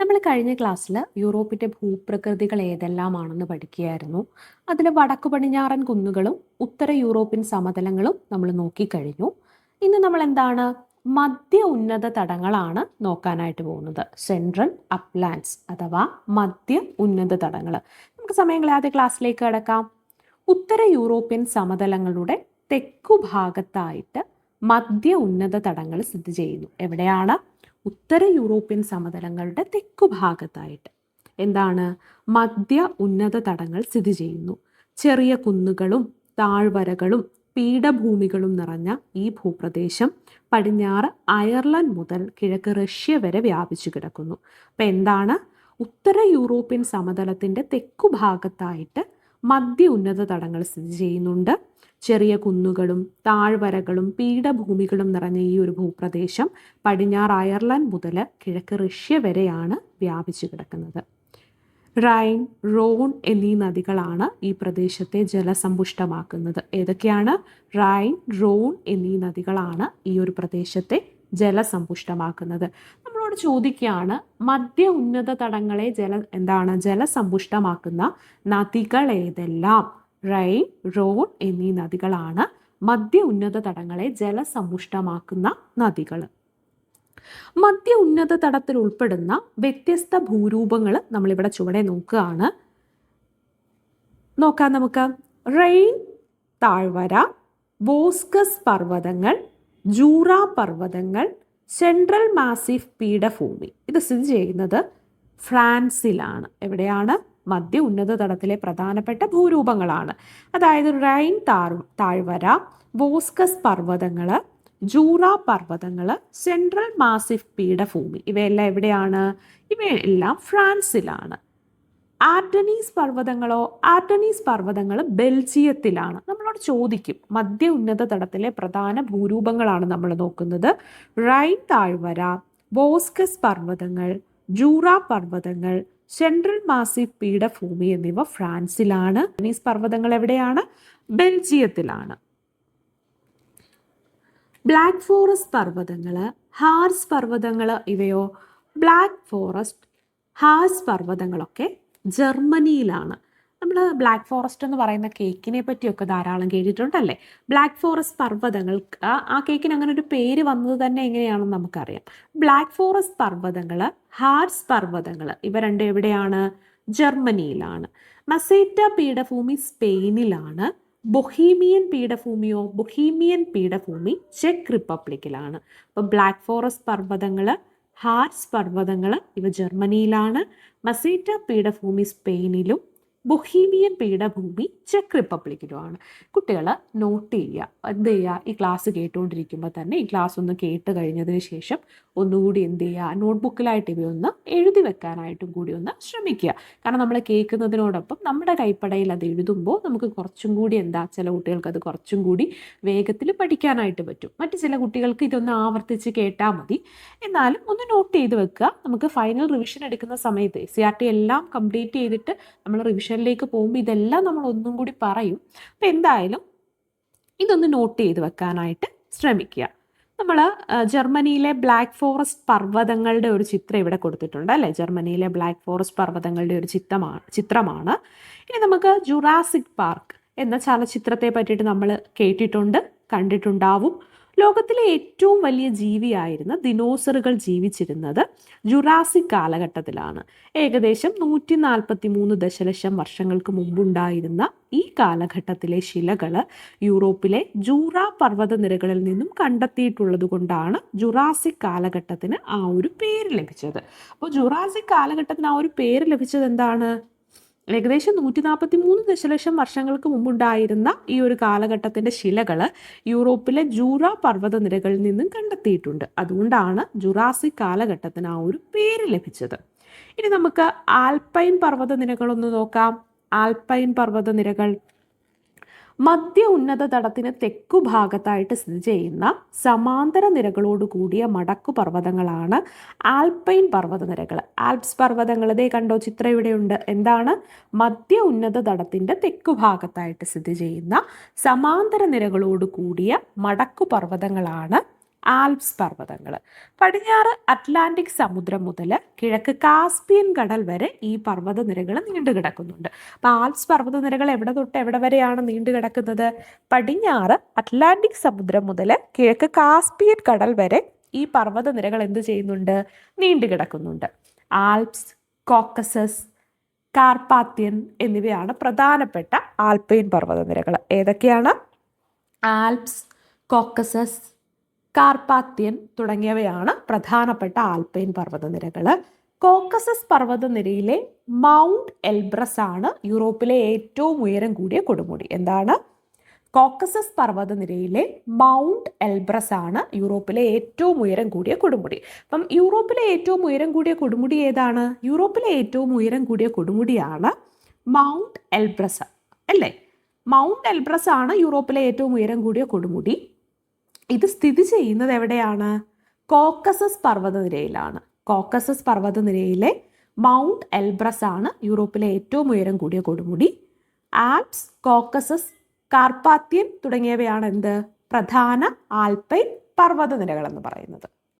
നമ്മൾ കഴിഞ്ഞ ക്ലാസ്സിൽ യൂറോപ്പിന്റെ ഭൂപ്രകൃതികൾ ഏതെല്ലാമാണെന്ന് പഠിക്കുകയായിരുന്നു. അതിൽ വടക്കു പടിഞ്ഞാറൻ കുന്നുകളും ഉത്തര യൂറോപ്യൻ സമതലങ്ങളും നമ്മൾ നോക്കിക്കഴിഞ്ഞു. ഇന്ന് നമ്മൾ എന്താണ് മധ്യ ഉന്നത തടങ്ങളാണ് നോക്കാനായിട്ട് പോകുന്നത്. സെൻട്രൽ അപ്ലാൻസ് അഥവാ മധ്യ ഉന്നത തടങ്ങൾ നമുക്ക് സമയം കളയാതെ ക്ലാസ്സിലേക്ക് കിടക്കാം. ഉത്തര യൂറോപ്യൻ സമതലങ്ങളുടെ തെക്കു ഭാഗത്തായിട്ട് മധ്യ ഉന്നത തടങ്ങൾ സ്ഥിതി ചെയ്യുന്നു. എവിടെയാണ്? ഉത്തര യൂറോപ്യൻ സമതലങ്ങളുടെ തെക്കു ഭാഗത്തായിട്ട്. എന്താണ്? മധ്യ ഉന്നത തടങ്ങൾ സ്ഥിതി ചെയ്യുന്നു. ചെറിയ കുന്നുകളും താഴ്വരകളും പീഠഭൂമികളും നിറഞ്ഞ ഈ ഭൂപ്രദേശം പടിഞ്ഞാറ് അയർലൻഡ് മുതൽ കിഴക്ക് റഷ്യ വരെ വ്യാപിച്ചു കിടക്കുന്നു. അപ്പം എന്താണ്? ഉത്തര യൂറോപ്യൻ സമതലത്തിന്റെ തെക്കു ഭാഗത്തായിട്ട് മധ്യ ഉന്നത തടങ്ങൾ സ്ഥിതി ചെയ്യുന്നുണ്ട്. ചെറിയ കുന്നുകളും താഴ്വരകളും പീഠഭൂമികളും നിറഞ്ഞ ഈ ഒരു ഭൂപ്രദേശം പടിഞ്ഞാറ് അയർലൻഡ് മുതൽ കിഴക്ക് റഷ്യ വരെയാണ് വ്യാപിച്ചു കിടക്കുന്നത്. റൈൻ റോൺ എന്നീ നദികളാണ് ഈ പ്രദേശത്തെ ജലസമ്പുഷ്ടമാക്കുന്നത്. ഏതൊക്കെയാണ്? റൈൻ റോൺ എന്നീ നദികളാണ് ഈ ഒരു പ്രദേശത്തെ ജലസമ്പുഷ്ടമാക്കുന്നത്. നമ്മളോട് ചോദിക്കുകയാണ് മധ്യ ഉന്നത തടങ്ങളെ ജല എന്താണ് ജലസമ്പുഷ്ടമാക്കുന്ന നദികൾ ഏതെല്ലാം റൈൻ റോൺ എന്നീ നദികളാണ് മധ്യ ഉന്നത തടങ്ങളെ ജലസമ്പുഷ്ടമാക്കുന്ന നദികൾ മധ്യ ഉന്നത തടത്തിൽ ഉൾപ്പെടുന്ന വ്യത്യസ്ത ഭൂരൂപങ്ങൾ നമ്മളിവിടെ ചുവടെ നോക്കുകയാണ്. നോക്കാം നമുക്ക്. റെയിൻ താഴ്വര ബോസ്കസ് പർവതങ്ങൾ ജൂറ പർവതങ്ങൾ സെൻട്രൽ മാസിഫ് പീഠഭൂമി. ഇത് സ്ഥിതി ചെയ്യുന്നത് ഫ്രാൻസിലാണ്. എവിടെയാണ്? മധ്യ ഉന്നത തടത്തിലെ പ്രധാനപ്പെട്ട ഭൂരൂപങ്ങളാണ്. അതായത് റൈൻ താർ താഴ്വര വോസ്കസ് പർവതങ്ങൾ ജൂറ പർവതങ്ങൾ സെൻട്രൽ മാസിഫ് പീഠഭൂമി. ഇവയെല്ലാം എവിടെയാണ്? ഇവയെല്ലാം ഫ്രാൻസിലാണ്. ആർട്ടനീസ് പർവതങ്ങളോ ആർട്ടനീസ് പർവതങ്ങൾ ബെൽജിയത്തിലാണ്. നമ്മളോട് ചോദിക്കും മധ്യ ഉന്നത തടത്തിലെ പ്രധാന ഭൂരൂപങ്ങളാണ് നമ്മൾ നോക്കുന്നത്. റൈൻ താഴ്വര ബോസ്കസ് പർവതങ്ങൾ ജൂറ പർവതങ്ങൾ സെൻട്രൽ മാസിഫ് പീഠഭൂമി എന്നിവ ഫ്രാൻസിലാണ്. ആർട്ടനീസ് പർവതങ്ങൾ എവിടെയാണ്? ബെൽജിയത്തിലാണ്. ബ്ലാക്ക് ഫോറസ്റ്റ് പർവതങ്ങൾ ഹാർസ് പർവതങ്ങൾ ഇവയോ? ബ്ലാക്ക് ഫോറസ്റ്റ് ഹാർസ് പർവതങ്ങളൊക്കെ ജർമ്മനിയിലാണ്. നമ്മൾ ബ്ലാക്ക് ഫോറസ്റ്റ് എന്ന് പറയുന്ന കേക്കിനെ പറ്റിയൊക്കെ ധാരാളം കേട്ടിട്ടുണ്ടല്ലേ? ബ്ലാക്ക് ഫോറസ്റ്റ് പർവതങ്ങൾ ആ- കേക്കിന് അങ്ങനെ ഒരു പേര് വന്നത് തന്നെ എങ്ങനെയാണെന്ന് നമുക്കറിയാം. ബ്ലാക്ക് ഫോറസ്റ്റ് പർവതങ്ങൾ ഹാർസ് പർവതങ്ങൾ ഇവ രണ്ടും എവിടെയാണ്? ജർമ്മനിയിലാണ്. മസേറ്റ പീഠഭൂമി സ്പെയിനിലാണ്. ബൊഹീമിയൻ പീഠഭൂമിയോ ബൊഹീമിയൻ പീഠഭൂമി ചെക്ക് റിപ്പബ്ലിക്കിലാണ് അപ്പോൾ ബ്ലാക്ക് ഫോറസ്റ്റ് പർവതങ്ങൾ ഹാർസ് പർവതങ്ങൾ ഇവ ജർമ്മനിയിലാണ്. മസേറ്റ പീഠഭൂമി സ്പെയിനിലും ബൊഹീമിയൻ പീഠഭൂമി ചെക്ക് റിപ്പബ്ലിക്കിലുമാണ്. കുട്ടികൾ നോട്ട് ചെയ്യുക. എന്ത് ചെയ്യുക? ഈ ക്ലാസ് കേട്ടുകൊണ്ടിരിക്കുമ്പോൾ തന്നെ ഈ ക്ലാസ് ഒന്ന് കേട്ട് കഴിഞ്ഞതിന് ശേഷം ഒന്നുകൂടി എന്ത് ചെയ്യുക? നോട്ട്ബുക്കിലായിട്ട് ഇവയൊന്ന് എഴുതി വെക്കാനായിട്ടും കൂടി ഒന്ന് ശ്രമിക്കുക. കാരണം നമ്മൾ കേൾക്കുന്നതിനോടൊപ്പം നമ്മുടെ കൈപ്പടയിൽ അത് എഴുതുമ്പോൾ നമുക്ക് കുറച്ചും കൂടി എന്താ ചില കുട്ടികൾക്ക് അത് കുറച്ചും കൂടി വേഗത്തിൽ പഠിക്കാനായിട്ട് പറ്റും. മറ്റ് ചില കുട്ടികൾക്ക് ഇതൊന്ന് ആവർത്തിച്ച് കേട്ടാൽ മതി. എന്നാലും ഒന്ന് നോട്ട് ചെയ്ത് വെക്കുക. നമുക്ക് ഫൈനൽ റിവിഷൻ എടുക്കുന്ന സമയത്ത് സി ആർ ടി എല്ലാം കംപ്ലീറ്റ് ചെയ്തിട്ട് നമ്മൾ റിവിഷനിലേക്ക് പോകുമ്പോൾ ഇതെല്ലാം നമ്മൾ ഒന്നും കൂടി പറയും. അപ്പം എന്തായാലും ഇതൊന്ന് നോട്ട് ചെയ്ത് വെക്കാനായിട്ട് ശ്രമിക്കുക. നമ്മൾ ജർമ്മനിയിലെ ബ്ലാക്ക് ഫോറസ്റ്റ് പർവതങ്ങളുടെ ഒരു ചിത്രം ഇവിടെ കൊടുത്തിട്ടുണ്ട് അല്ലേ? ജർമ്മനിയിലെ ബ്ലാക്ക് ഫോറസ്റ്റ് പർവതങ്ങളുടെ ഒരു ചിത്രമാണ് ചിത്രമാണ്. ഇനി നമുക്ക് ജുറാസിക് പാർക്ക് എന്ന ചലച്ചിത്രത്തെ പറ്റിയിട്ട് നമ്മൾ കേട്ടിട്ടുണ്ട് കണ്ടിട്ടുണ്ടാവും. ലോകത്തിലെ ഏറ്റവും വലിയ ജീവിയായിരുന്ന ദിനോസറുകൾ ജീവിച്ചിരുന്നത് ജുറാസിക് കാലഘട്ടത്തിലാണ്. ഏകദേശം നൂറ്റി നാൽപ്പത്തി മൂന്ന് ദശലക്ഷം വർഷങ്ങൾക്ക് മുമ്പുണ്ടായിരുന്ന ഈ കാലഘട്ടത്തിലെ ശിലകൾ യൂറോപ്പിലെ ജൂറ പർവതനിരകളിൽ നിന്നും കണ്ടെത്തിയിട്ടുള്ളത് കൊണ്ടാണ് ജുറാസിക് കാലഘട്ടത്തിന് ആ ഒരു പേര് ലഭിച്ചത്. അപ്പോൾ ജുറാസിക് കാലഘട്ടത്തിന് ആ ഒരു പേര് ലഭിച്ചത് എന്താണ്? ഏകദേശം നൂറ്റി നാൽപ്പത്തി മൂന്ന് ദശലക്ഷം വർഷങ്ങൾക്ക് മുമ്പുണ്ടായിരുന്ന ഈ ഒരു കാലഘട്ടത്തിന്റെ ശിലകൾ യൂറോപ്പിലെ ജൂറ പർവതനിരകളിൽ നിന്നും കണ്ടെത്തിയിട്ടുണ്ട്. അതുകൊണ്ടാണ് ജുറാസിക് കാലഘട്ടത്തിന് ആ ഒരു പേര് ലഭിച്ചത്. ഇനി നമുക്ക് ആൽപൈൻ പർവതനിരകളൊന്ന് നോക്കാം. ആൽപൈൻ പർവതനിരകൾ മധ്യ ഉന്നത തടത്തിന് തെക്കു ഭാഗത്തായിട്ട് സ്ഥിതി ചെയ്യുന്ന സമാന്തര നിരകളോട് കൂടിയ മടക്കു പർവതങ്ങളാണ് ആൽപൈൻ പർവതനിരകൾ. ആൽപ്സ് പർവതങ്ങൾ ഇതേ കണ്ടോ ചിത്രം ഇവിടെയുണ്ട്. എന്താണ്? മധ്യ ഉന്നത തടത്തിന്റെ തെക്കു ഭാഗത്തായിട്ട് സ്ഥിതി ചെയ്യുന്ന സമാന്തര നിരകളോട് കൂടിയ മടക്കു പർവതങ്ങളാണ് ആൽപ്സ് പർവതങ്ങൾ പടിഞ്ഞാറ് അറ്റ്ലാന്റിക് സമുദ്രം മുതൽ കിഴക്ക് കാസ്പിയൻ കടൽ വരെ ഈ പർവതനിരകൾ നീണ്ടു കിടക്കുന്നുണ്ട്. അപ്പോൾ ആൽപ്സ് പർവതനിരകൾ എവിടെ തൊട്ട് എവിടെ വരെയാണ് നീണ്ടു കിടക്കുന്നത്? പടിഞ്ഞാറ് അറ്റ്ലാന്റിക് സമുദ്രം മുതൽ കിഴക്ക് കാസ്പിയൻ കടൽ വരെ ഈ പർവതനിരകൾ എന്ത് ചെയ്യുന്നുണ്ട്? നീണ്ടു കിടക്കുന്നുണ്ട്. ആൽപ്സ് കോക്കസസ് കാർപ്പാത്യൻ എന്നിവയാണ് പ്രധാനപ്പെട്ട ആൽപൈൻ പർവതനിരകൾ. ഏതൊക്കെയാണ്? ആൽപ്സ് കോക്കസസ് കാർപ്പാത്യൻ തുടങ്ങിയവയാണ് പ്രധാനപ്പെട്ട ആൽപൈൻ പർവതനിരകൾ. കോക്കസസ് പർവതനിരയിലെ മൗണ്ട് എൽബ്രസ് ആണ് യൂറോപ്പിലെ ഏറ്റവും ഉയരം കൂടിയ കൊടുമുടി. എന്താണ്? കോക്കസസ് പർവതനിരയിലെ മൗണ്ട് എൽബ്രസ് ആണ് യൂറോപ്പിലെ ഏറ്റവും ഉയരം കൂടിയ കൊടുമുടി. അപ്പം യൂറോപ്പിലെ ഏറ്റവും ഉയരം കൂടിയ കൊടുമുടി ഏതാണ്? യൂറോപ്പിലെ ഏറ്റവും ഉയരം കൂടിയ കൊടുമുടിയാണ് മൗണ്ട് എൽബ്രസ്. അല്ലേ? മൗണ്ട് എൽബ്രസ് ആണ് യൂറോപ്പിലെ ഏറ്റവും ഉയരം കൂടിയ കൊടുമുടി. ഇത് സ്ഥിതി ചെയ്യുന്നത് എവിടെയാണ്? കോക്കസസ് പർവതനിരയിലാണ്. കോക്കസസ് പർവതനിരയിലെ മൗണ്ട് എൽബ്രസ് ആണ് യൂറോപ്പിലെ ഏറ്റവും ഉയരം കൂടിയ കൊടുമുടി. ആൽപ്സ് കോക്കസസ് കാർപ്പാത്യൻ തുടങ്ങിയവയാണ് എന്ത്? പ്രധാന ആൽപൈൻ പർവതനിരകൾ എന്ന് പറയുന്നത്.